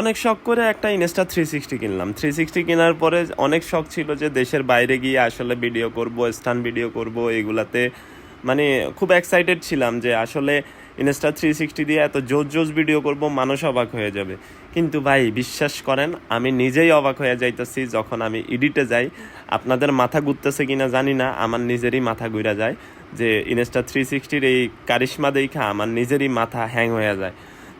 অনেক শখ করে একটা ইনস্টা থ্রি সিক্সটি কিনলাম। থ্রি সিক্সটি কেনার পরে অনেক শখ ছিল যে দেশের বাইরে গিয়ে আসলে ভিডিও করব স্টান ভিডিও করব, এগুলাতে। মানে খুব এক্সাইটেড ছিলাম যে আসলে ইনস্টা থ্রি সিক্সটি দিয়ে এত জোস জোস ভিডিও করব, মানুষ অবাক হয়ে যাবে। কিন্তু ভাই, বিশ্বাস করেন, আমি নিজেই অবাক হয়ে যাইতেছি যখন আমি এডিটে যাই। আপনাদের মাথা ঘুরতেছে কিনা জানি না, আমার নিজেরই মাথা ঘুরে যায়। যে ইনস্টা থ্রি সিক্সটির এই কারিশমা দেখা, আমার নিজেরই মাথা হ্যাং হয়ে যায়।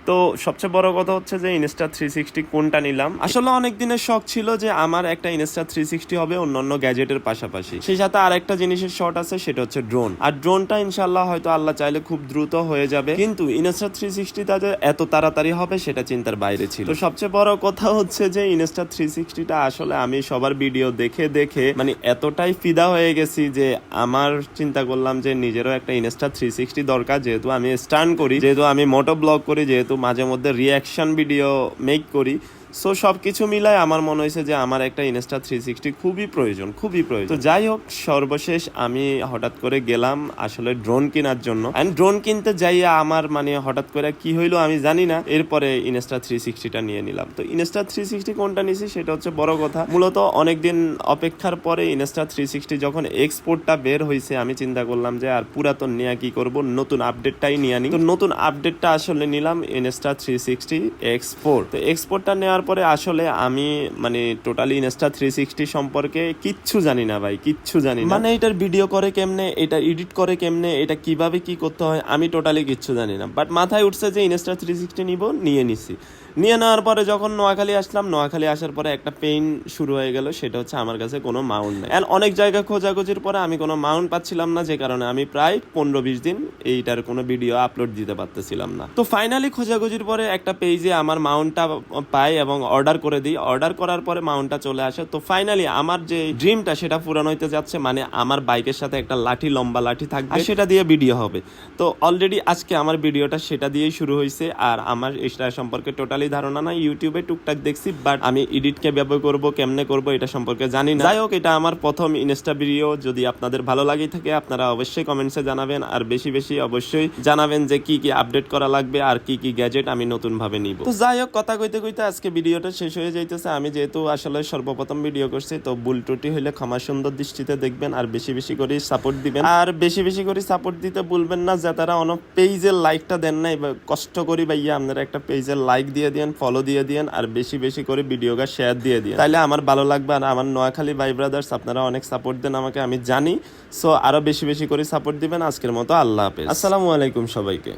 তো সবচেয়ে বড় কথা হচ্ছে যে ইনস্টা থ্রি সিক্সটি কোনটা নিলাম? আসলে অনেক দিনের শখ ছিল যে আমার একটা ইনস্টা থ্রি সিক্সটি হবে অন্যান্য গ্যাজেটের পাশাপাশি। সেই সাথে আরেকটা জিনিসের শর্ট আছে, সেটা হচ্ছে ড্রোন আর ড্রোনটা ইনশাল্লাহ হয়তো আল্লাহ চাইলে খুব দ্রুত হয়ে যাবে। কিন্তু ইনস্টা থ্রি সিক্সটিটা যে এত তাড়াতাড়ি হবে, সেটা চিন্তার বাইরে ছিল। তো সবচেয়ে বড় কথা হচ্ছে যে ইনস্টা থ্রি সিক্সটিটা আসলে আমি সবার ভিডিও দেখে দেখে মানে এতটাই ফিদা হয়ে গেছি যে আমার চিন্তা করলাম যে নিজেরও একটা ইনস্টা থ্রি সিক্সটি দরকার, যেহেতু আমি স্টান করি, যেহেতু আমি মোটো ব্লগ করি, যেহেতু মাঝে মধ্যে রিয়াকশান ভিডিও মেক করি। সো সব কিছু মিলায় আমার মনে হয়েছে যে আমার একটা ইনস্টা থ্রি সিক্সটি খুবই প্রয়োজন খুবই প্রয়োজন। তো যাই হোক, সর্বশেষ আমি হঠাৎ করে গেলাম আসলে ড্রোন কেনার জন্য। অ্যান্ড ড্রোন কিনতে যাইয়া আমার মানে হঠাৎ করে কি হইল আমি জানি না। এরপরে ইনস্টা থ্রি সিক্সটিটা নিয়ে নিলাম। তো ইনস্টা থ্রি সিক্সটি কোনটা নিছি সেটা হচ্ছে বড় কথা। মূলত অনেকদিন অপেক্ষার পরে ইনস্টা থ্রি সিক্সটি যখন এক্সপোর্টটা বের হয়েছে আমি চিন্তা করলাম যে আর পুরাতন নিয়ে কি করব? নতুন আপডেটটাই নিয়ে আনি। তো নতুন আপডেটটা আসলে নিলাম ইনস্টা থ্রি সিক্সটি এক্সপোর্ট তো এক্সপোর্টটা নেওয়ার পরে আসলে আমি মানে টোটালি ইনস্টা থ্রি সিক্সটি সম্পর্কে কিচ্ছু জানি না ভাই, কিচ্ছু জানি না। মানে এটার ভিডিও করে কেমনে, এটা এডিট করে কেমনে, এটা কীভাবে কি করতে হয়, আমি টোটালি কিচ্ছু জানি না। বাট মাথায় উঠছে যে ইনস্টা থ্রি সিক্সটি নিব, নিয়ে নিছি। নিয়ে নেওয়ার পরে যখন নোয়াখালী আসলাম নোয়াখালী আসার পরে একটা পেইন শুরু হয়ে গেল সেটা হচ্ছে আমার কাছে কোনো মাউন্ট নেই। And অনেক জায়গা খোঁজাখুঁজির পরে আমি কোনো মাউন্ট পাচ্ছিলাম না যে কারণে আমি প্রায় পনেরো বিশ দিন এইটার কোনো ভিডিও আপলোড দিতে পারতেছিলাম না। তো ফাইনালি খোঁজাখুঁজির পরে একটা পেজে আমার মাউন্টটা পাই এবং অর্ডার করে দিই। অর্ডার করার পরে মাউন্টটা চলে আসে। তো ফাইনালি আমার যে ড্রিমটা সেটা পূরণ হইতে যাচ্ছে মানে আমার বাইকের সাথে একটা লাঠি লম্বা লাঠি থাকবে। আর সেটা দিয়ে ভিডিও হবে। তো অলরেডি আজকে আমার ভিডিওটা সেটা দিয়েই শুরু হয়েছে আর আমার এটা সম্পর্কে টোটালি ধারণা নাই ইউটিউবে টুকটাক দেখছি বাট আমি এডিটকে ব্যবহার করব, কেমনে করব এটা সম্পর্কে জানি না। যাই হোক এটা আমার প্রথম ইনস্টা ভিডিও যদি আপনাদের ভালো লাগে থাকে, আপনারা অবশ্যই কমেন্টসে জানাবেন, আর বেশি বেশি অবশ্যই জানাবেন যে কি কি আপডেট করা লাগবে, আর কি কি গ্যাজেট আমি নতুন ভাবে নিব। তো যাই হোক কথা কইতে কইতে আজকে ভিডিওটা শেষ হয়ে যাইতেছে। আমি যেহেতু আসলে সর্বপ্রথম ভিডিও করছি, তো ভুল ত্রুটি হইলে ক্ষমা সুন্দর দৃষ্টিতে দেখবেন, আর বেশি বেশি করে সাপোর্ট দিবেন। আর বেশি বেশি করে সাপোর্ট দিতে ভুলবেন না, যে তারা অনেক পেজের লাইকটা দেন নাই কষ্ট করি ভাইয়া, আপনারা একটা পেজের লাইক দিয়ে দিন ফলো দিয়ে দিয়েন, আর বেশি বেশি করে ভিডিওটা শেয়ার দিয়ে দিন তাহলে আমার ভালো লাগবে আর আমার নোয়াখালী ভাই ব্রাদার্স আপনারা অনেক সাপোর্ট দেন আমাকে, আমি জানি। সো আরও বেশি বেশি করে সাপোর্ট দিবেন। আজকের মতো আল্লাহ হাফেজ। আসসালামু আলাইকুম সবাইকে।